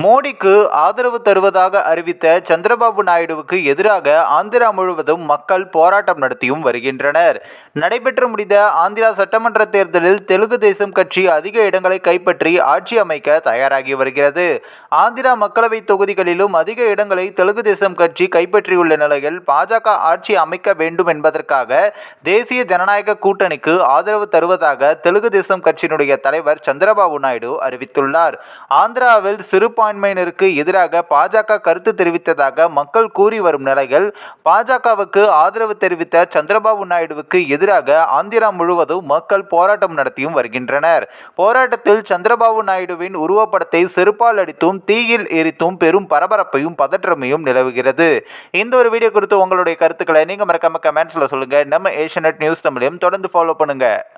மோடிக்கு ஆதரவு தருவதாக அறிவித்த சந்திரபாபு நாயுடுவுக்கு எதிராக ஆந்திரா முழுவதும் மக்கள் போராட்டம் நடத்தியும் வருகின்றனர். நடைபெற்று முடிந்த ஆந்திரா சட்டமன்ற தேர்தலில் தெலுங்கு தேசம் கட்சி அதிக இடங்களை கைப்பற்றி ஆட்சி அமைக்க தயாராகி வருகிறது. ஆந்திரா மக்களவை தொகுதிகளிலும் அதிக இடங்களை தெலுங்கு தேசம் கட்சி கைப்பற்றியுள்ள நிலையில் பாஜக ஆட்சி அமைக்க வேண்டும் என்பதற்காக தேசிய ஜனநாயக கூட்டணிக்கு ஆதரவு தருவதாக தெலுங்கு தேசம் கட்சியினுடைய தலைவர் சந்திரபாபு நாயுடு அறிவித்துள்ளார். ஆந்திராவில் சிறுபான்மையினருக்கு எதிராக பாஜக கருத்து தெரிவித்ததாக மக்கள் கூறி வரும் நிலையில் பாஜகவுக்கு ஆதரவு தெரிவித்த சந்திரபாபு நாயுடுவுக்கு எதிராக ஆந்திரா முழுவதும் மக்கள் போராட்டம் நடத்தியும் வருகின்றனர். போராட்டத்தில் சந்திரபாபு நாயுடுவின் உருவப்படத்தை செருப்பால் அடித்தும் தீயில் எரித்தும் பெரும் பரபரப்பையும் பதற்றமையும் நிலவுகிறது. இந்த ஒரு வீடியோ குறித்து உங்களுடைய கருத்துக்களை நீங்கள் மறக்காம கமெண்ட்ஸில் சொல்லுங்கள் நம்ம ஏஷியநெட் நியூஸ் தமிழையும் தொடர்ந்து ஃபாலோ பண்ணுங்கள்